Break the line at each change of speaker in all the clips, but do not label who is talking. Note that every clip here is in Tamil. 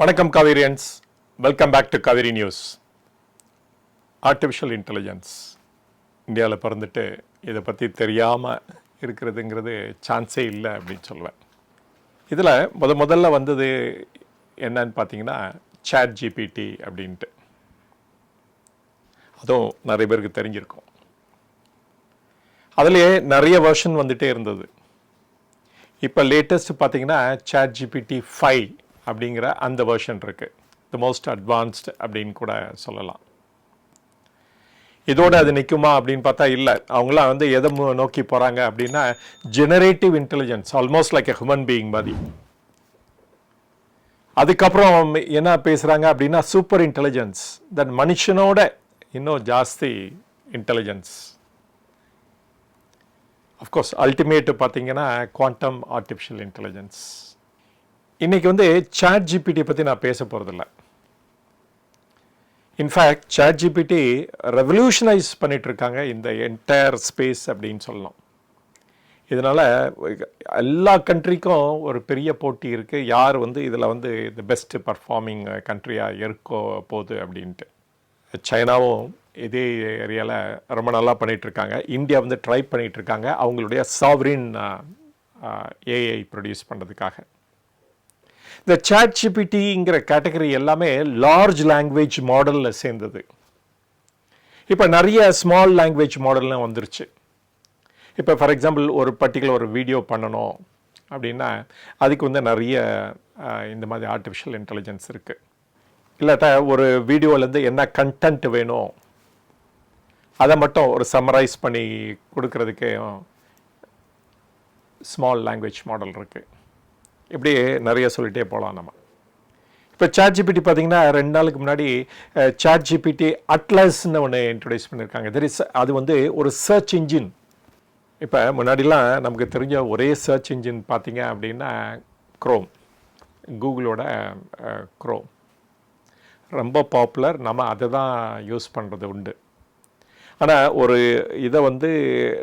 வணக்கம் Kaverians. Welcome back to Kaveri news. Artificial intelligence இந்தியாவில் பிறந்துட்டு இதை பற்றி தெரியாமல் இருக்கிறதுங்கிறது சான்ஸே இல்லை அப்படின்னு சொல்லுவேன் இதில் முத முதல்ல வந்தது என்னன்னு பார்த்தீங்கன்னா சேட் ஜிபிடி அப்படின்ட்டு. அதுவும் நிறைய பேருக்கு தெரிஞ்சிருக்கும். அதுலேயே நிறைய வெர்ஷன் வந்துகிட்டே இருந்தது. இப்போ லேட்டஸ்ட் பார்த்தீங்கன்னா சேட் ஜிபிடி ஃபைவ் அப்படிங்கிற அந்த வெர்ஷன் இருக்குது தி மோஸ்ட் அட்வான்ஸ்டு அப்படின்னு கூட சொல்லலாம். இதோட அது நிற்குமா அப்படின்னு பார்த்தா இல்லை. அவங்களாம் வந்து எதை மு- நோக்கி போகிறாங்க அப்படின்னா generative intelligence almost like a human being மாதிரி. அதுக்கப்புறம் என்ன பேசுகிறாங்க அப்படின்னா சூப்பர் இன்டெலிஜென்ஸ் தன் மனுஷனோட இன்னும் ஜாஸ்தி இன்டெலிஜென்ஸ் அஃப்கோர்ஸ் அல்டிமேட் பார்த்தீங்கன்னா குவாண்டம் ஆர்டிஃபிஷியல் இன்டெலிஜென்ஸ் இன்றைக்கி வந்து சாட் ஜிபிடி பற்றி நான் பேச போகிறதில்ல இன்ஃபேக்ட் சாட் ஜிபிடி ரெவல்யூஷனைஸ் பண்ணிகிட்ருக்காங்க இருக்காங்க இந்த என்டையர் ஸ்பேஸ் அப்படின்னு சொல்லலாம் இதனால் எல்லா கண்ட்ரிக்கும் ஒரு பெரிய போட்டி இருக்குது யார் வந்து இதில் வந்து இந்த பெஸ்ட்டு பர்ஃபார்மிங் கண்ட்ரியாக இருக்கோ போகுது அப்படின்ட்டு. சைனாவும் இதே ஏரியாவில் ரொம்ப நல்லா பண்ணிகிட்ருக்காங்க இந்தியா வந்து ட்ரை பண்ணிகிட்ருக்காங்க இருக்காங்க அவங்களுடைய சாவரின் ஏஐ ப்ரொடியூஸ் பண்ணுறதுக்காக இந்த சாட் ஜிபிடிங்கிற கேட்டகரி எல்லாமே லார்ஜ் லாங்குவேஜ் மாடலில் சேர்ந்தது. இப்போ நிறைய ஸ்மால் லாங்குவேஜ் மாடல்லாம் வந்துருச்சு. இப்போ ஃபார் எக்ஸாம்பிள் ஒரு பர்டிகுலர் ஒரு வீடியோ பண்ணணும் அப்படின்னா அதுக்கு வந்து நிறைய இந்த மாதிரி ஆர்டிஃபிஷியல் இன்டெலிஜென்ஸ் இருக்குது இல்லாட்டா ஒரு வீடியோவிலேருந்து என்ன கண்டென்ட் வேணும் அதை மட்டும் ஒரு சம்மரைஸ் பண்ணி கொடுக்கறதுக்கு ஸ்மால் லாங்குவேஜ் மாடல் இருக்குது இப்படி நிறைய சொல்லிகிட்டே போகலாம் நம்ம. இப்போ சாட் ஜிபிடி பார்த்தீங்கன்னா ரெண்டு நாளுக்கு முன்னாடி சாட் ஜிபிடி அட்லஸ்ன்னு ஒன்று இன்ட்ரடியூஸ் பண்ணியிருக்காங்க தெர் இஸ் அது வந்து ஒரு சர்ச் இன்ஜின் இப்போ முன்னாடிலாம் நமக்கு தெரிஞ்ச ஒரே சர்ச் இன்ஜின் பார்த்தீங்க அப்படின்னா க்ரோம் கூகுளோட க்ரோம் ரொம்ப பாப்புலர் நம்ம அதை தான் யூஸ் பண்ணுறது உண்டு. ஆனால் ஒரு இதை வந்து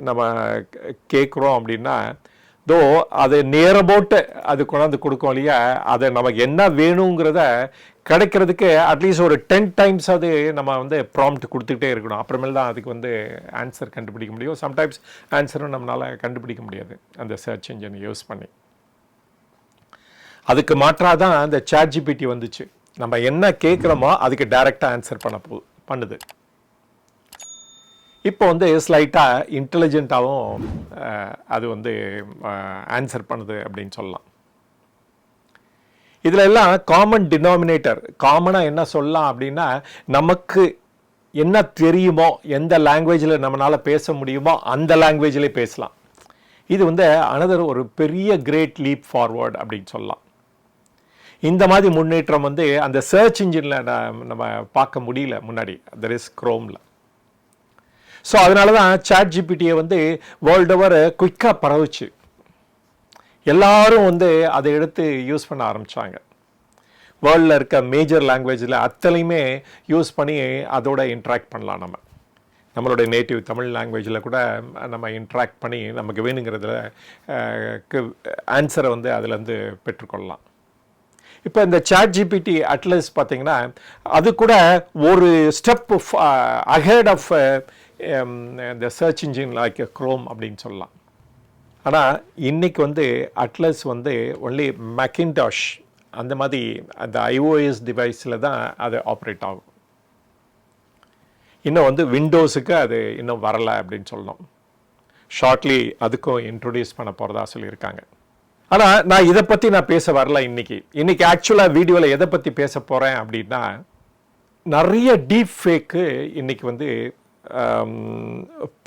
நம்ம கேட்குறோம் அப்படின்னா தோ அதை நேர போட்டு அது கொண்டாந்து கொடுக்கும் இல்லையா? அதை நமக்கு என்ன வேணுங்கிறத கிடைக்கிறதுக்கு அட்லீஸ்ட் ஒரு டென் டைம்ஸ் அது நம்ம வந்து ப்ராம்ப்ட் கொடுத்துக்கிட்டே இருக்கணும். அப்புறமேல் தான் அதுக்கு வந்து ஆன்சர் கண்டுபிடிக்க முடியும். சம்டைம்ஸ் ஆன்சரும் நம்மளால் கண்டுபிடிக்க முடியாது. அந்த சர்ச் இன்ஜின் யூஸ் பண்ணி. அதுக்கு மாற்றாக தான் அந்த சாட்ஜிபிடி வந்துச்சு. நம்ம என்ன கேட்குறோமோ அதுக்கு டைரெக்டாக ஆன்சர் பண்ண போ பண்ணுது. இப்போ வந்து ஸ்லைட்டாக இன்டெலிஜென்ட்டாகவும் அது வந்து ஆன்சர் பண்ணுது அப்படின்னு சொல்லலாம். இதில் எல்லாம் காமன் டினாமினேட்டர் காமனாக என்ன சொல்லலாம் அப்படின்னா நமக்கு என்ன தெரியுமோ எந்த லாங்குவேஜில் நம்மளால் பேச முடியுமோ அந்த லாங்குவேஜிலே பேசலாம். இது வந்து அனதர் ஒரு பெரிய கிரேட் லீப் ஃபார்வர்ட் அப்படின்னு சொல்லலாம். இந்த மாதிரி முன்னேற்றம் வந்து அந்த சர்ச் இன்ஜினில் நம்ம பார்க்க முடியல முன்னாடி. தர் இஸ் க்ரோமில் ஸோ அதனால தான் சாட் ஜிபிடியை வந்து வேர்ல்டு ஓவர் குயிக்காக பரவுச்சு. எல்லாரும் வந்து அதை எடுத்து யூஸ் பண்ண ஆரம்பிச்சாங்க. வேர்ல்டில் இருக்க மேஜர் லாங்குவேஜில் அத்தனையுமே யூஸ் பண்ணி அதோட இன்ட்ராக்ட் பண்ணலாம் நம்ம. நம்மளுடைய நேட்டிவ் தமிழ் லாங்குவேஜில் கூட நம்ம இன்ட்ராக்ட் பண்ணி நமக்கு வேணுங்கிறதுல ஆன்சரை வந்து அதிலேருந்து பெற்றுக்கொள்ளலாம். இப்போ இந்த சாட் ஜிபிடி அட்லஸ் பார்த்தீங்கன்னா அது கூட ஒரு ஸ்டெப் அஹெட் ஆஃப் இந்த சர்ச் இன்ஜின் லைக் க்ரோம் அப்படின்னு சொல்லலாம். ஆனால் இன்றைக்கி வந்து அட்லஸ் வந்து ஒன்லி மேக்கின்டாஷ் அந்த மாதிரி அந்த ஐஓஎஸ் டிவைஸில் தான் அது ஆப்ரேட் ஆகும். இன்னும் வந்து விண்டோஸுக்கு அது இன்னும் வரலை அப்படின்னு சொல்லணும். ஷார்ட்லி அதுக்கும் இன்ட்ரொடியூஸ் பண்ண போகிறதா சொல்லியிருக்காங்க. ஆனால் நான் இதை பற்றி நான் பேச வரல இன்னைக்கு. இன்றைக்கி ஆக்சுவலாக வீடியோவில் எதை பற்றி பேச போகிறேன் அப்படின்னா நிறைய டீப் ஃபேக்கு இன்றைக்கி வந்து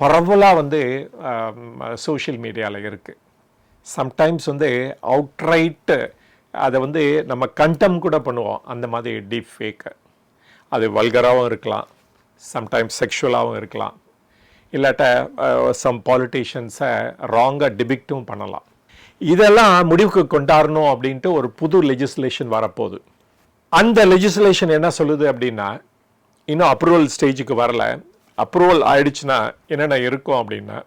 பரவலாக வந்து சோஷியல் மீடியாவில் இருக்குது சம்டைம்ஸ் வந்து அவுட்ரைட்டு அதை வந்து நம்ம கண்டம் கூட பண்ணுவோம். அந்த மாதிரி டீப் ஃபேக்கு அது வல்கராகவும் இருக்கலாம். சம்டைம்ஸ் செக்ஷுவலாகவும் இருக்கலாம். இல்லாட்ட சம் பாலிட்டிஷியன்ஸை ராங்காக டிபிக்டும் பண்ணலாம். இதெல்லாம் முடிவுக்கு கொண்டாடணும் அப்படின்ட்டு ஒரு புது லெஜிஸ்லேஷன் வரப்போகுது. அந்த லெஜிஸ்லேஷன் என்ன சொல்லுது அப்படின்னா இன்னும் அப்ரூவல் ஸ்டேஜுக்கு வரல. அப்ரூவல் ஆயிடுச்சுன்னா என்னென்ன இருக்கும் அப்படின்னா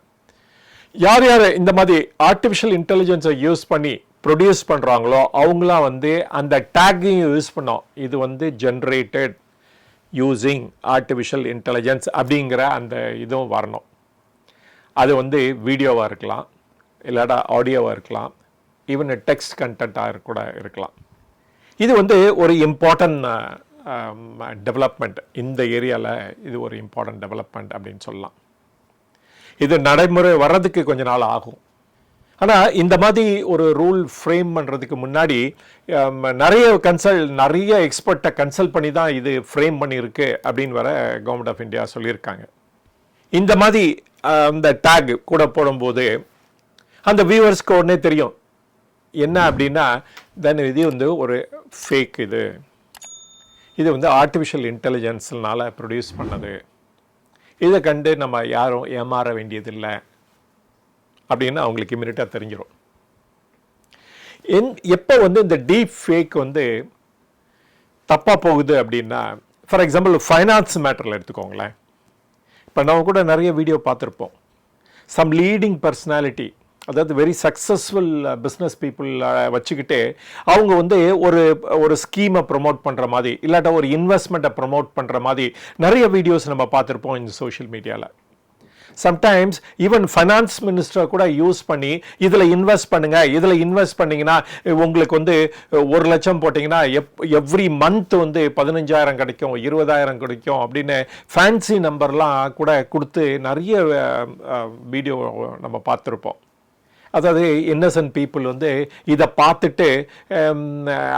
யார் யார் இந்த மாதிரி ஆர்டிஃபிஷியல் இன்டெலிஜென்ஸை யூஸ் பண்ணி ப்ரொடியூஸ் பண்ணுறாங்களோ அவங்களாம் வந்து அந்த டேக்கையும் யூஸ் பண்ணோம். இது வந்து ஜென்ரேட்டட் யூஸிங் ஆர்டிஃபிஷியல் இன்டெலிஜென்ஸ் அப்படிங்கிற அந்த இதுவும் வரணும். அது வந்து வீடியோவாக இருக்கலாம் இல்லாட்டா ஆடியோவாக இருக்கலாம் ஈவன் டெக்ஸ்ட் கண்டென்ட்டாக கூட இருக்கலாம். இது வந்து ஒரு இம்பார்ட்டன்ட் டெவலப்மெண்ட் இந்த ஏரியாவில் இது ஒரு இம்பார்ட்டன்ட் டெவலப்மெண்ட் அப்படின்னு சொல்லலாம். இது நடைமுறை வர்றதுக்கு கொஞ்ச நாள் ஆகும். ஆனால் இந்த மாதிரி ஒரு ரூல் ஃப்ரேம் பண்ணுறதுக்கு முன்னாடி நிறைய கன்சல் நிறைய எக்ஸ்பர்ட்டை கன்சல்ட் பண்ணி தான் இது ஃப்ரேம் பண்ணியிருக்கு அப்படின்னு வர கவர்மெண்ட் ஆஃப் இந்தியா சொல்லியிருக்காங்க. இந்த மாதிரி அந்த டேக் கூட போடும்போது அந்த வியூவர்ஸ்க்கு உடனே தெரியும். என்ன அப்படின்னா தென் இது வந்து ஒரு ஃபேக் இது. இது வந்து ஆர்டிஃபிஷியல் இன்டெலிஜென்ஸ்னால ப்ரொடியூஸ் பண்ணது. இதை கண்டு நம்ம யாரும் ஏமாற வேண்டியதில்லை அப்படின்னு அவங்களுக்கு இமீடியட்டாக தெரிஞ்சிடும் என் எப்போ வந்து இந்த டீப் ஃபேக் வந்து தப்பாக போகுது அப்படின்னா ஃபார் எக்ஸாம்பிள் ஃபைனான்ஸ் மேட்டரில் எடுத்துக்கோங்களேன். இப்போ நம்ம கூட நிறைய வீடியோ பார்த்துருப்போம். சம் லீடிங் பர்சனாலிட்டி அதாவது வெரி சக்ஸஸ்ஃபுல் பிஸ்னஸ் பீப்புள் வச்சுக்கிட்டு அவங்க வந்து ஒரு ஒரு ஸ்கீமை ப்ரொமோட் பண்ணுற மாதிரி இல்லாட்டா ஒரு இன்வெஸ்ட்மெண்ட்டை ப்ரொமோட் பண்ணுற மாதிரி நிறைய வீடியோஸ் நம்ம பார்த்துருப்போம் இந்த சோஷியல் மீடியாவில் சம்டைம்ஸ் ஈவன் ஃபைனான்ஸ் மினிஸ்டர் கூட யூஸ் பண்ணி இதில் இன்வெஸ்ட் பண்ணுங்கள் இதில் இன்வெஸ்ட் பண்ணிங்கன்னா உங்களுக்கு வந்து ஒரு லட்சம் போட்டிங்கன்னா எப் எவ்ரி மந்த் வந்து பதினஞ்சாயிரம் கிடைக்கும் இருபதாயிரம் கிடைக்கும் அப்படின்னு ஃபேன்சி நம்பர்லாம் கூட கொடுத்து நிறைய வீடியோ நம்ம பார்த்துருப்போம். அதாவது இன்னசென்ட் பீப்புள் வந்து இதை பார்த்துட்டு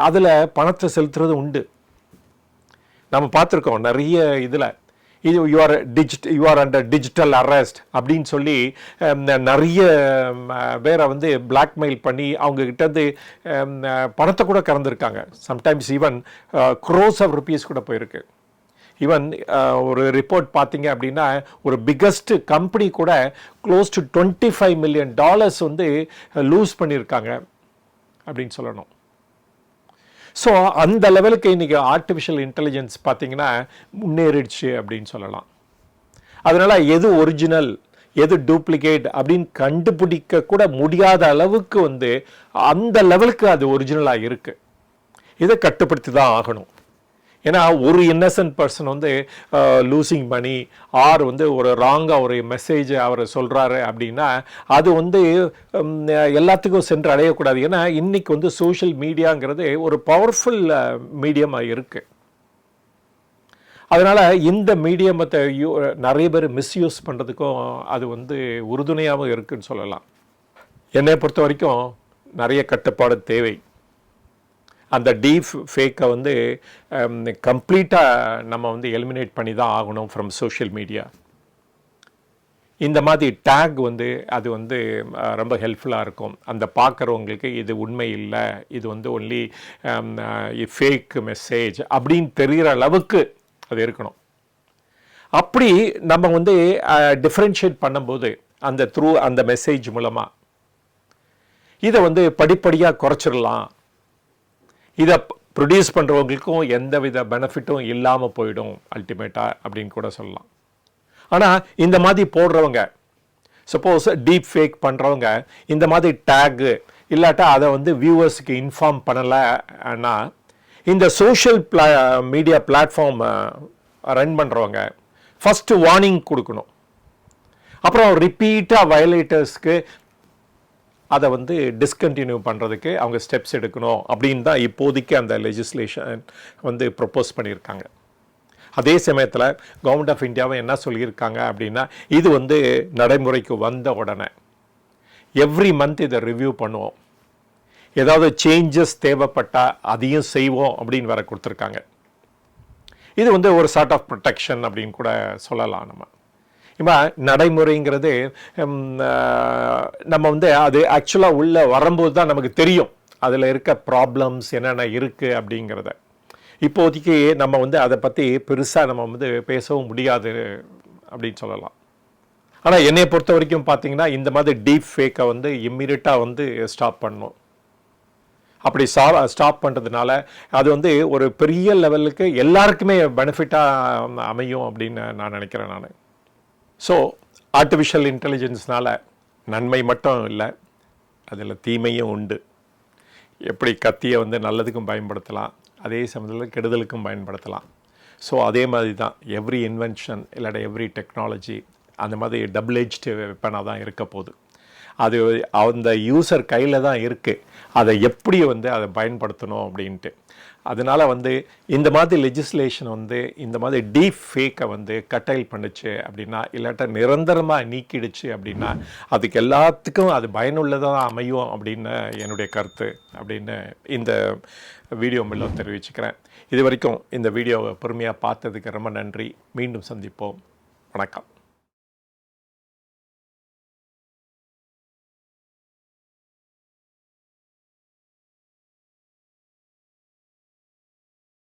அதில் பணத்தை செலுத்துறது உண்டு. நம்ம பார்த்துருக்கோம் நிறைய இதில். இது you are digit you are under digital arrest அப்படின்னு சொல்லி நிறைய பேரை வந்து பிளாக்மெயில் பண்ணி அவங்கக்கிட்டேருந்து பணத்தை கூட கறந்துருக்காங்க. Sometimes even crores of rupees கூட போயிருக்கு. ஈவன் uh, ஒரு ரிப்போர்ட் பார்த்தீங்க அப்படின்னா ஒரு பிக்கஸ்ட் கம்பெனி கூட close to twenty five million dollars வந்து uh, லூஸ் பண்ணியிருக்காங்க அப்படின்னு சொல்லணும். ஸோ அந்த லெவலுக்கு இன்றைக்கி ஆர்டிஃபிஷியல் இன்டெலிஜென்ஸ் பார்த்தீங்கன்னா முன்னேறிடுச்சு அப்படின்னு சொல்லலாம். அதனால் எது ஒரிஜினல் எது டூப்ளிகேட் அப்படின்னு கண்டுபிடிக்க கூட முடியாத அளவுக்கு வந்து அந்த லெவலுக்கு அது ஒரிஜினலாக இருக்குது இதை கட்டுப்படுத்தி தான் ஆகணும். ஏன்னா ஒரு இன்னசென்ட் பர்சன் வந்து லூசிங் மணி ஆர் வந்து ஒரு ராங்காக ஒரு மெசேஜ் அவர் சொல்கிறாரு அப்படின்னா அது வந்து எல்லாத்துக்கும் சென்று அடையக்கூடாது. ஏன்னா இன்றைக்கி வந்து சோஷியல் மீடியாங்கிறது ஒரு பவர்ஃபுல் மீடியமாக இருக்குது அதனால் இந்த மீடியமத்தை யூ நிறைய பேர் மிஸ்யூஸ் பண்ணுறதுக்கும் அது வந்து உறுதுணையாகவும் இருக்குன்னு சொல்லலாம். என்னை பொறுத்த வரைக்கும் நிறைய கட்டுப்பாடு தேவை. அந்த டீப் ஃபேக்கை வந்து um, கம்ப்ளீட்டாக நம்ம வந்து எலிமினேட் பண்ணி தான் ஆகணும் ஃப்ரம் சோஷியல் மீடியா இந்த மாதிரி டேக் வந்து அது வந்து ரொம்ப ஹெல்ப்ஃபுல்லாக இருக்கும். அந்த பார்க்குறவங்களுக்கு இது உண்மை இல்லை இது வந்து ஒன்லி ஃபேக் மெசேஜ் அப்படின்னு தெரிகிற அளவுக்கு அது இருக்கணும். அப்படி நம்ம வந்து டிஃப்ரென்ஷியேட் பண்ணும்போது அந்த த்ரூ அந்த மெசேஜ் மூலமாக இதை வந்து படிப்படியாக குறைச்சிடலாம். இதை ப்ரொடியூஸ் பண்ணுறவங்களுக்கும் எந்த வித பெனிஃபிட்டும் இல்லாமல் போயிடும் அல்டிமேட்டாக அப்படின்னு கூட சொல்லலாம். ஆனால் இந்த மாதிரி போடுறவங்க சப்போஸ் டீப் ஃபேக் பண்ணுறவங்க இந்த மாதிரி டேகு இல்லாட்டா அதை வந்து வியூவர்ஸுக்கு இன்ஃபார்ம் பண்ணலைன்னா இந்த சோஷியல் பிளா மீடியா பிளாட்ஃபார்ம் ரன் பண்ணுறவங்க ஃபஸ்ட்டு வார்னிங் கொடுக்கணும். அப்புறம் ரிப்பீட்டாக வயலேட்டர்ஸ்க்கு அதை வந்து டிஸ்கண்டினியூ பண்ணுறதுக்கு அவங்க ஸ்டெப்ஸ் எடுக்கணும் அப்படின்னு தான் இப்போதைக்கு அந்த லெஜிஸ்லேஷன் வந்து ப்ரொப்போஸ் பண்ணியிருக்காங்க. அதே சமயத்தில் கவர்மெண்ட் ஆஃப் இந்தியாவை என்ன சொல்லியிருக்காங்க அப்படின்னா இது வந்து நடைமுறைக்கு வந்த உடனே எவ்ரி மந்த் இதை ரிவ்யூ பண்ணுவோம். ஏதாவது சேஞ்சஸ் தேவைப்பட்டால் அதையும் செய்வோம் அப்படின்னு வேற கொடுத்துருக்காங்க. இது வந்து ஒரு சார்ட் ஆஃப் ப்ரொடெக்ஷன் அப்படின்னு கூட சொல்லலாம் நம்ம. இப்போ நடைமுறைங்கிறது நம்ம வந்து அது ஆக்சுவலாக உள்ளே வரும்போது தான் நமக்கு தெரியும். அதில் இருக்க ப்ராப்ளம்ஸ் என்னென்ன இருக்குது அப்படிங்கிறத. இப்போதைக்கு நம்ம வந்து அதை பற்றி பெருசாக நம்ம வந்து பேசவும் முடியாது அப்படின்னு சொல்லலாம். ஆனால் என்னை பொறுத்த வரைக்கும் பார்த்தீங்கன்னா இந்த மாதிரி டீப் ஃபேக்கை வந்து இம்மிடியட்டாக வந்து ஸ்டாப் பண்ணணும் அப்படி சா ஸ்டாப் பண்ணுறதுனால அது வந்து ஒரு பெரிய லெவலுக்கு எல்லாருக்குமே பெனிஃபிட்டாக அமையும் அப்படின்னு நான் நினைக்கிறேன் நான். ஸோ ஆர்டிஃபிஷியல் இன்டெலிஜென்ஸ்னால் நன்மை மட்டும் இல்லை அதில் தீமையும் உண்டு. எப்படி கத்தியை வந்து நல்லதுக்கும் பயன்படுத்தலாம் அதே சமயத்தில் கெடுதலுக்கும் பயன்படுத்தலாம். ஸோ அதே மாதிரி தான் எவ்ரி இன்வென்ஷன் இல்லாட்ட எவ்ரி டெக்னாலஜி அந்த மாதிரி டபுள் ஏஜ்டு வெப்பனாக தான் இருக்க போகுது. அது அந்த யூசர் கையில் தான் இருக்குது அதை எப்படி வந்து அதை பயன்படுத்தணும் அப்படின்ட்டு. அதனால் வந்து இந்த மாதிரி லெஜிஸ்லேஷன் வந்து இந்த மாதிரி டீப் ஃபேக்கை வந்து கட்டைல் பண்ணுச்சு அப்படின்னா இல்லாட்ட நிரந்தரமாக நீக்கிடுச்சு அப்படின்னா அதுக்கு எல்லாத்துக்கும் அது பயனுள்ளதாக அமையும் அப்படின்னு என்னுடைய கருத்து அப்படின்னு இந்த வீடியோ மூலம் தெரிவிச்சுக்கிறேன். இது வரைக்கும் இந்த வீடியோவை பொறுமையாக பார்த்ததுக்கு ரொம்ப நன்றி. மீண்டும் சந்திப்போம். வணக்கம்.